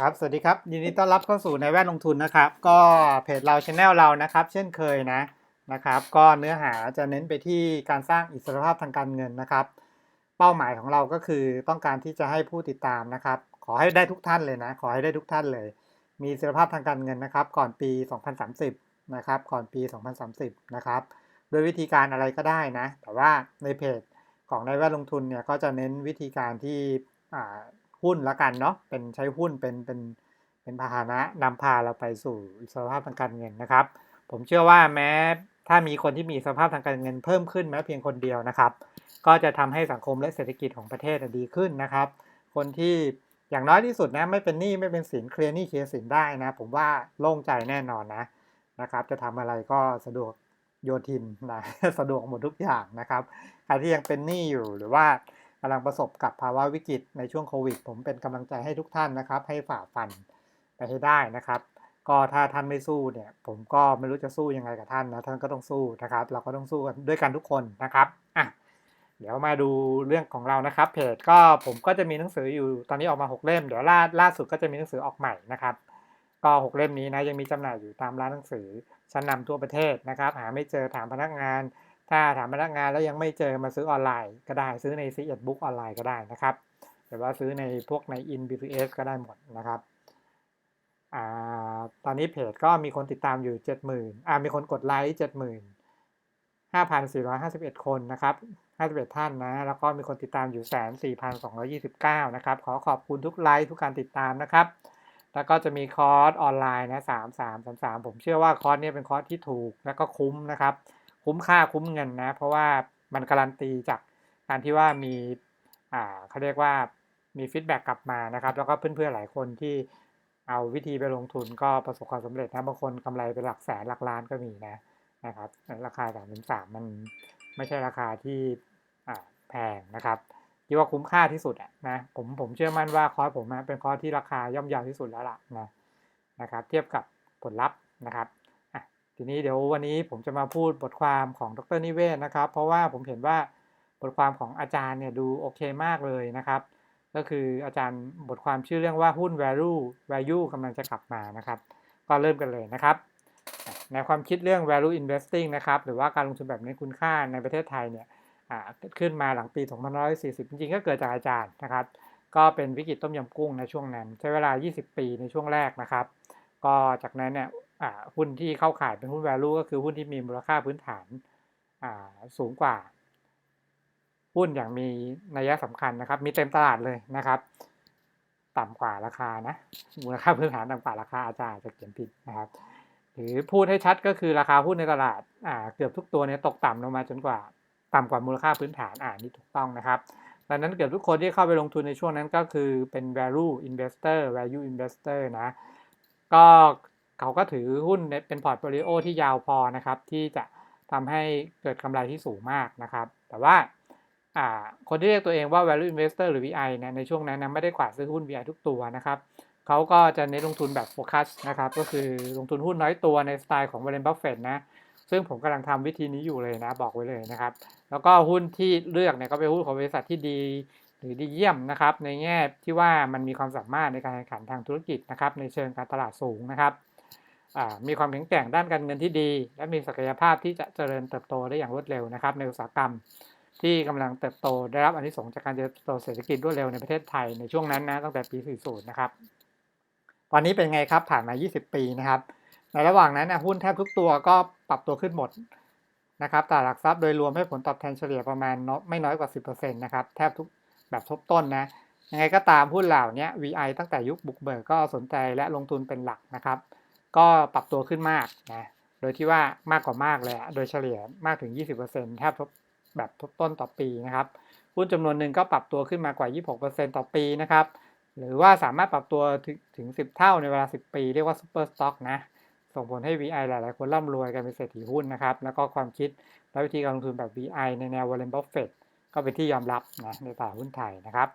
ครับ สวัสดีครับ ยินดีต้อนรับเข้าสู่ในแวดลงทุนนะครับ ก็เพจเราช anel เรานะครับ เช่นเคยนะนะครับ ก็เนื้อหาจะเน้นไปที่การสร้างอิสรภาพทางการเงินนะครับ เป้าหมายของเราก็คือต้องการที่จะให้ผู้ติดตามนะครับ ขอให้ได้ทุกท่านเลยนะ ขอให้ได้ทุกท่านเลย มีอิสรภาพทางการเงินนะครับ ก่อนปี 2030 นะครับ ก่อนปี 2030 นะครับ โดยวิธีการอะไรก็ได้นะ แต่ว่าในเพจของในแวดลงทุนเนี่ยก็จะเน้นวิธีการที่อ่า หุ้นละกันเนาะเป็นใช้หุ้นเป็นเป็นเป็นพาหนะนำพาเราไปสู่อิสรภาพทางการเงินนะครับ ผมเชื่อว่าแม้ถ้ามีคนที่มีสภาพทางการเงินเพิ่มขึ้นแม้เพียงคนเดียวนะครับ ก็จะทำให้สังคมและเศรษฐกิจของประเทศดีขึ้นนะครับ คนที่อย่างน้อยที่สุดนะไม่เป็นหนี้ไม่เป็นสินเคลียร์หนี้เคลียร์สินได้นะ ผมว่าโล่งใจแน่นอนนะนะครับ จะทำอะไรก็สะดวกโยทินนะสะดวกหมดทุกอย่างนะครับใครที่ยังเป็นหนี้อยู่หรือว่า กำลังประสบกับภาวะวิกฤตในช่วงโควิด ผมเป็นกำลังใจให้ทุกท่านนะครับ ให้ฝ่าฟันไปให้ได้นะครับ ก็ถ้าท่านไม่สู้เนี่ยผมก็ไม่รู้จะสู้ยังไงกับท่านนะท่านก็ต้องสู้นะครับ เราก็ต้องสู้กันด้วยกันทุกคนนะครับอะเดี๋ยวมาดูเรื่องของเรานะครับ เพจก็ผมก็จะมีหนังสืออยู่ตอนนี้ออกมา 6 เล่ม เดี๋ยวล่าล่าสุดก็จะมีหนังสือออกใหม่นะครับ ก็ 6 เล่มนี้นะยังมีจำหน่ายอยู่ตามร้านหนังสือชั้นนำทั่วประเทศนะครับ หาไม่เจอถามพนักงาน ถ้าถามพนักงานแล้วยังไม่เจอมาซื้อออนไลน์ก็ได้ซื้อใน c ีเอ็ดบุ๊กออนไลน์ก็ได้นะครับหรือว่าซื้อในพวกใน In BTS ก็ได้หมดนะครับอ่าตอนนี้เพจก็มีคนติดตามอยู่ 70,000อ่ามีคนกดไลค์70,000 5,451 คนนะครับ 51 ท่านนะ แล้วก็มีคนติดตามอยู่แสน4,229 นะครับ ขอขอบคุณทุกไลค์ทุกการติดตามนะครับ แล้วก็จะมีคอร์สออนไลน์นะ 3 3 3 3 ผมเชื่อว่าคอร์สนี้เป็นคอร์สที่ถูกและก็คุ้มนะครับ คุ้มค่าคุ้มเงินนะ เพราะว่ามันการันตีจากการที่ว่ามีอ่าเขาเรียกว่ามีฟีดแบ็กกลับมานะครับ แล้วก็เพื่อนๆหลายคนที่เอาวิธีไปลงทุนก็ประสบความสำเร็จนะบางคนกำไรเป็นหลักแสนหลักล้านก็มีนะนะครับ ราคาสามถึงสามมันไม่ใช่ราคาที่แพงนะครับคิดว่าคุ้มค่าที่สุดอะนะผมผมเชื่อมั่นว่าคอร์สผมเป็นคอร์สที่ราคาย่อมเยาวที่สุดแล้วล่ะนะนะครับ เทียบกับผลลัพธ์นะครับ ทีนี้เดี๋ยววันนี้ผมจะมาพูดบทความของดรนิเวศนะครับ เพราะว่าผมเห็นว่าบทความของอาจารย์เนี่ยดูโอเคมากเลยนะครับ ก็คืออาจารย์บทความชื่อเรื่องว่าหุ้น value value กำลังจะกลับมานะครับ ก็เริ่มกันเลยนะครับในความคิดเรื่อง value investing นะครับ หรือว่าการลงทุนแบบเน้นคุณค่าในประเทศไทยเนี่ยขึ้นมาหลังปี 2540 จริงๆ ก็เกิดจากอาจารย์นะครับ ก็เป็นวิกฤตต้มยำกุ้งในช่วงนั้น ใช้เวลา 20 ปีในช่วงแรกนะครับ ก็จากนั้นเนี่ย หุ้นที่เข้าข่ายเป็นหุ้น value ก็คือหุ้นที่มีมูลค่าพื้นฐานสูงกว่า หุ้นอย่างมีนัยสำคัญนะครับ มีเต็มตลาดเลยนะครับ ต่ำกว่าราคานะมูลค่าพื้นฐานต่ำกว่าราคาอาจารย์จะเขียนผิดนะครับ หรือพูดให้ชัดก็คือราคาหุ้นในตลาดาเกือบทุกตัวเนี่ยตกต่ำลงมาจนกว่าต่ำกว่ามูลค่าพื้นฐานอ่านี่ถูกต้องนะครับดังนั้นเกือบทุกคนที่เข้าไปลงทุนในช่วงนั้นก็คือเป็น value investor value investor นะ ก็ เขาก็ถือหุ้นเป็นพอร์ตโฟลิโอที่ยาวพอนะครับ ที่จะทำให้เกิดกำไรที่สูงมากนะครับ แต่ว่าคนที่เรียกตัวเองว่า value investor หรือ VI เนี่ยในช่วงนั้นนะไม่ได้กวาดซื้อหุ้น VI ทุกตัวนะครับเขาก็จะเน้นลงทุนแบบโฟกัสนะครับ ก็คือลงทุนหุ้นน้อยตัวในสไตล์ของ Warren Buffett นะ ซึ่งผมกำลังทำวิธีนี้อยู่เลยนะ บอกไว้เลยนะครับ แล้วก็หุ้นที่เลือกเนี่ยก็เป็นหุ้นของบริษัทที่ดีหรือดีเยี่ยมนะครับ ในแง่ที่ว่ามันมีความสามารถในการแข่งขันทางธุรกิจนะครับ ในเชิงการตลาดสูงนะครับ มีความแข็งแกร่งด้านการเงินที่ดี และมีศักยภาพที่จะเจริญเติบโตได้อย่างรวดเร็วนะครับ ในอุตสาหกรรมที่กำลังเติบโตได้รับอนิสงส์จากการเติบโตเศรษฐกิจรวดเร็วในประเทศไทยในช่วงนั้นนะตั้งแต่ปี 40 นะครับ ตอนนี้เป็นไงครับผ่านมา 20 ปีนะครับ ในระหว่างนั้นนะหุ้นแทบทุกตัวก็ปรับตัวขึ้นหมดนะครับตลาดหลักทรัพย์โดยรวมให้ผลตอบแทนเฉลี่ยประมาณไม่น้อยกว่า 10%นะครับแทบทุกแบบทบต้นนะยังไงก็ตามหุ้นเหล่านี้ VI ตั้งแต่ยุคบุกเบิกก็สนใจและลงทุนเป็นหลักนะครับ ก็ปรับตัวขึ้นมากนะ โดยที่ว่ามากกว่ามากเลยโดยเฉลี่ยมากถึง 20%แทบทบแบบทบต้นต่อปีนะครับ หุ้นจำนวนหนึ่งก็ปรับตัวขึ้นมากว่า 26%ต่อปีนะครับ หรือว่าสามารถปรับตัวถึง 10 เท่าในเวลา 10 ปี เรียกว่าซูเปอร์สต็อกนะ ส่งผลให้ VI หลาย ๆ คนร่ำรวยกันเป็นเศรษฐีหุ้นนะครับ แล้วก็ความคิดและวิธีการลงทุนแบบ VI ในแนว Warren Buffett ก็เป็นที่ยอมรับนะในตลาดหุ้นไทยนะครับ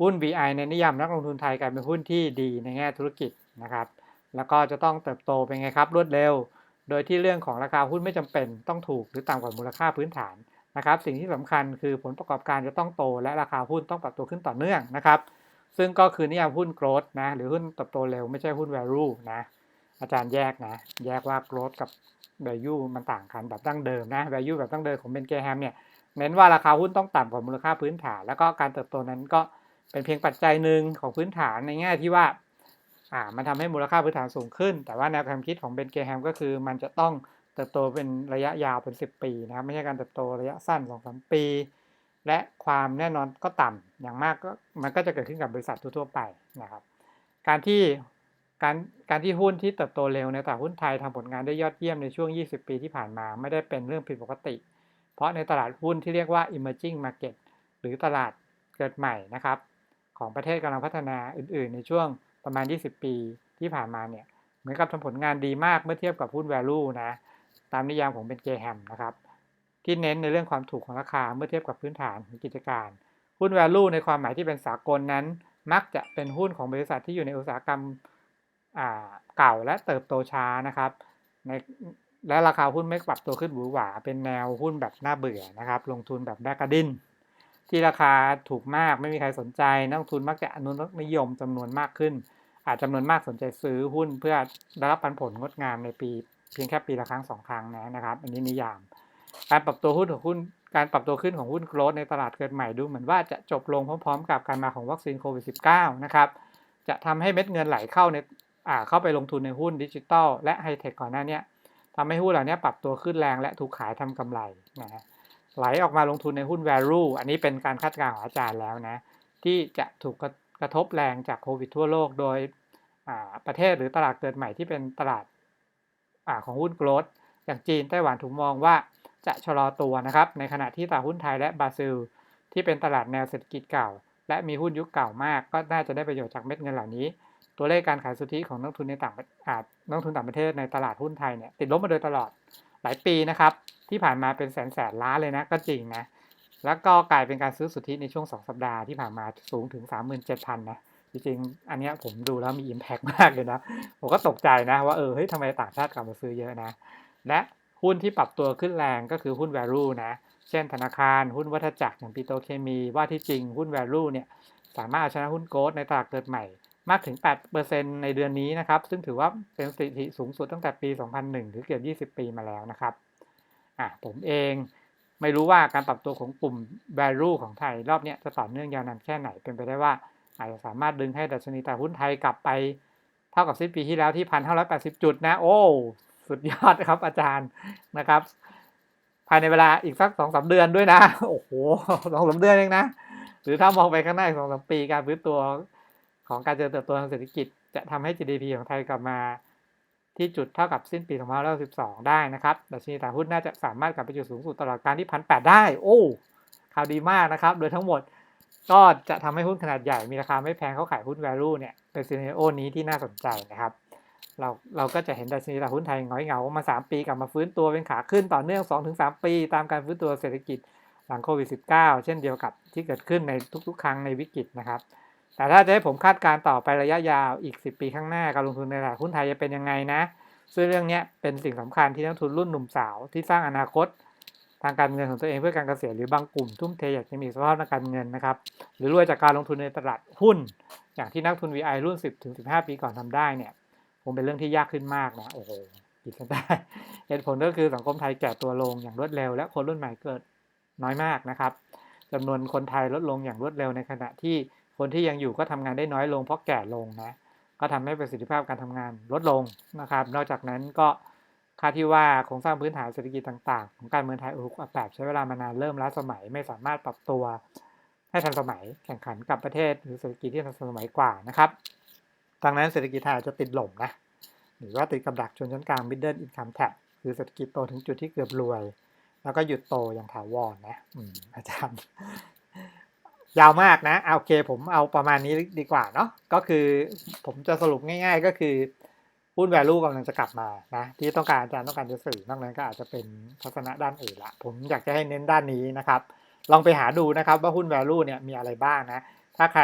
หุ้น VI ในนิยามนักลงทุนไทยกลายเป็นหุ้นที่ดีในแง่ธุรกิจนะครับ แล้วก็จะต้องเติบโตเป็นไงครับ รวดเร็ว โดยที่เรื่องของราคาหุ้นไม่จำเป็นต้องถูกหรือต่ำกว่ามูลค่าพื้นฐานนะครับ สิ่งที่สำคัญคือผลประกอบการจะต้องโต และราคาหุ้นต้องปรับตัวขึ้นต่อเนื่องนะครับ ซึ่งก็คือนิยามหุ้น growth นะหรือหุ้นเติบโตเร็วไม่ใช่หุ้น value นะอาจารย์แยกนะแยกว่า growth กับ value มันต่างกันแบบดั้งเดิมนะ value แบบดั้งเดิมของเบนเกแฮมเนี่ยเน้นว่าราคาหุ้นต้องต่ำกว่ามูลค่าพื้นฐาน แล้วก็การเติบโตนั้นก็เป็นเพียงปัจจัยหนึ่งของพื้นฐานในแง่ที่ว่า อ่ามันทำให้มูลค่าพื้นฐานสูงขึ้น แต่ว่าแนวความคิดของเบนเกแฮมก็คือมันจะต้องเติบโตเป็นระยะยาวเป็น 10 ปีนะครับไม่ใช่การเติบโตระยะสั้น2-3ปี และความแน่นอนก็ต่ำอย่างมากก็มันก็จะเกิดขึ้นกับบริษัททั่วๆไปนะครับ การที่การการที่หุ้นที่เติบโตเร็วในตลาดหุ้นไทยทำผลงานได้ยอดเยี่ยมในช่วง 20 ปีที่ผ่านมาไม่ได้เป็นเรื่องผิดปกติ เพราะในตลาดหุ้นที่เรียกว่า emerging market หรือตลาดเกิดใหม่นะครับของประเทศกำลังพัฒนาอื่น ๆ ในช่วง ประมาณ 20 ปีที่ผ่านมาเนี่ยเหมือนกับทำผลงานดีมากเมื่อเทียบกับหุ้น value นะตามนิยามของเป็นเกแฮมนะครับที่เน้นในเรื่องความถูกของราคาเมื่อเทียบกับพื้นฐานของกิจการ หุ้น value ในความหมายที่เป็นสากลนั้น มักจะเป็นหุ้นของบริษัทที่อยู่ในอุตสาหกรรมเก่าและเติบโตช้านะครับในและราคาหุ้นไม่ปรับตัวขึ้นหวือหวา เป็นแนวหุ้นแบบน่าเบื่อนะครับ ลงทุนแบบแบกกระดินที่ราคาถูกมากไม่มีใครสนใจ นักลงทุนมักจะอนุนักนิยมจำนวนมากขึ้น อาจจำนวนมากสนใจซื้อหุ้นเพื่อได้รับปันผลงดงามในปีเพียงแค่ปีละครั้งสองครั้งนะนะครับ อันนี้นิยาม การปรับตัวหุ้นของหุ้นการปรับตัวขึ้นของหุ้นโกลด์ในตลาดเกิดใหม่ดูเหมือนว่าจะจบลงพร้อมๆ กับการมาของวัคซีนโควิด -19 นะครับจะทำให้เม็ดเงินไหลเข้าในอ่าเข้าไปลงทุนในหุ้นดิจิตอลและไฮเทคก่อนหน้านี้ทำให้หุ้นเหล่านี้ปรับตัวขึ้นแรงและถูกขายทำกำไรนะฮะไหลออกมาลงทุนในหุ้น value อันนี้เป็นการคาดการณ์ของอาจารย์แล้วนะที่จะถูก กระทบแรงจากโควิดทั่วโลก โดยประเทศหรือตลาดเกิดใหม่ที่เป็นตลาดอของหุ้นโกลด์อย่างจีนไต้หวันถูกมองว่าจะชะลอตัวนะครับ ในขณะที่ตลาดหุ้นไทยและบราซิล ที่เป็นตลาดแนวเศรษฐกิจเก่า และมีหุ้นยุคเก่ามาก ก็น่าจะได้ประโยชน์จากเม็ดเงินเหล่านี้ ตัวเลขการขายสุทธิของนักทุนในต่างอาจนักทุนต่างประเทศในตลาดหุ้นไทยเนี่ยติดลบมาโดยตลอดหลายปีนะครับ ที่ผ่านมาเป็นแสนแสนล้านเลยนะก็จริงนะ แล้วก็กลายเป็นการซื้อสุทธิในช่วง 2 สัปดาห์ที่ผ่านมาสูงถึง 37,000 นะ จริงๆ อันนี้ผมดูแล้วมี Impact มากเลยนะ ผมก็ตกใจนะว่าเออเฮ้ยทำไมต่างชาติกลับมาซื้อเยอะนะ และหุ้นที่ปรับตัวขึ้นแรงก็คือหุ้น value นะ เช่นธนาคาร หุ้นวัฏจักรอย่างปิโตเคมี ว่าที่จริงหุ้น value เนี่ยสามารถชนะหุ้นโกลด์ในตลาดเกิดใหม่มากถึง 8%ในเดือนนี้นะครับ ซึ่งถือว่าเป็นสถิติสูงสุดตั้งแต่ปี 2001ถึงเกือบ 20 ปีมาแล้วนะครับ อะผมเอง ไม่รู้ว่าการปรับตัวของกลุ่ม value ของไทยรอบนี้จะต่อเนื่องยาวนานแค่ไหนเป็นไปได้ว่า อาจจะสามารถดึงให้ดัชนีตลาดหุ้นไทยกลับไปเท่ากับสิ้นปีที่แล้วที่1,580จุดนะ โอ้ สุดยอดครับอาจารย์นะครับ ภายในเวลาอีกสักสองสาเดือนด้วยนะ โอ้โหสองสาเดือนเองนะ หรือถ้ามองไปข้างหน้าสองสามปีการฟื้นตัวของการเจริญเติบโตทางเศรษฐกิจจะทำให้ GDP ของไทยกลับมา ที่จุดเท่ากับสิ้นปี2512ได้นะครับดัชนีตลาดหุ้นน่าจะสามารถกลับไปจุดสูงสุดตลอดการที่1,800ได้ โอ้ข่าวดีมากนะครับ โดยทั้งหมดก็จะทำให้หุ้นขนาดใหญ่มีราคาไม่แพงเขาขายหุ้น value เนี่ยเป็นซีเนโอนี้ที่น่าสนใจนะครับ เราเราก็จะเห็นดัชนีตลาดหุ้นไทยง้อยเหงามา 3 ปีกลับมาฟื้นตัวเป็นขาขึ้นต่อเนื่อง 2-3 ปี ตามการฟื้นตัวเศรษฐกิจหลังโควิด -19 เช่นเดียวกับที่เกิดขึ้นในทุกๆ ครั้งในวิกฤตนะครับ แต่ถ้าจะให้ผมคาดการต่อไประยะยาวอีก 10 ปีข้างหน้าการลงทุนในตลาดหุ้นไทยจะเป็นยังไงนะ ซึ่งเรื่องนี้เป็นสิ่งสำคัญที่นักทุนรุ่นหนุ่มสาวที่สร้างอนาคต ทางการเงินของตัวเองเพื่อการเกษียณหรือบางกลุ่มทุ่มเทอยากจะมีสภาพทางการเงินนะครับ หรือรวยจากการลงทุนในตลาดหุ้น อย่างที่นักทุน VI รุ่น 10ถึง15 ปีก่อนทำได้เนี่ยคงเป็นเรื่องที่ยากขึ้นมากนะโอ้โหคิดกันได้เหตุผลก็คือสังคมไทยแก่ตัวลงอย่างรวดเร็ว และคนรุ่นใหม่เกิดน้อยมากนะครับจำนวนคนไทยลดลงอย่างรวดเร็วในขณะที่ คนที่ยังอยู่ก็ทำงานได้น้อยลงเพราะแก่ลงนะ ก็ทำให้ประสิทธิภาพการทำงานลดลงนะครับ นอกจากนั้นก็ค่าที่ว่าโครงสร้างพื้นฐานเศรษฐกิจต่างๆ ของการเมืองไทยอุกอับแบบใช้เวลามานานเริ่มล้าสมัยไม่สามารถปรับตัวให้ทันสมัยแข่งขันกับประเทศ หรือเศรษฐกิจที่ทันสมัยกว่านะครับดังนั้นเศรษฐกิจไทยจะติดหล่มนะ หรือว่าติดกับดักชนชั้นกลาง middle income trap คือเศรษฐกิจโตถึงจุดที่เกือบรวย แล้วก็หยุดโตอย่างถาวรนะอาจารย์ ยาวมากนะโอเคผมเอาประมาณนี้ดีกว่าเนาะก็คือผมจะสรุปง่าย ๆ ก็คือหุ้น value กำลังจะกลับมานะที่ต้องการอาจารย์ต้องการจะสื่อนอกนั้นก็อาจจะเป็นทัศนะด้านอื่นละผมอยากจะให้เน้นด้านนี้นะครับ ลองไปหาดูนะครับว่าหุ้น value เนี่ยมีอะไรบ้างนะ ถ้าใคร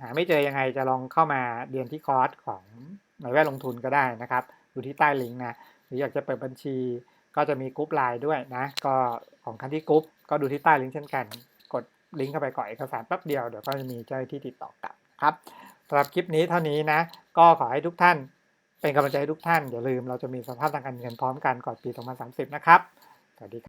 หาไม่เจอยังไงจะลองเข้ามาเรียนที่คอร์สของหน่วยแวดลงทุนก็ได้นะครับดูที่ใต้ลิงก์นะหรืออยากจะเปิดบัญชีก็จะมีกรุ๊ปไลน์ด้วยนะ ก็ของคันที่กรุ๊ปก็ดูที่ใต้ลิงก์เช่นกัน ลิงก์เข้าไปก่อนเอกสารแป๊บเดียวเดี๋ยวก็จะมีเจ้าที่ติดต่อกลับนครับสำหรับคลิปนี้เท่านี้นะ ก็ขอให้ทุกท่าน เป็นกำลังใจให้ทุกท่านอย่าลืมเราจะมีสภาพทางการเงินพร้อมกันก่อนปี 2030 นะครับสวัสดีครับ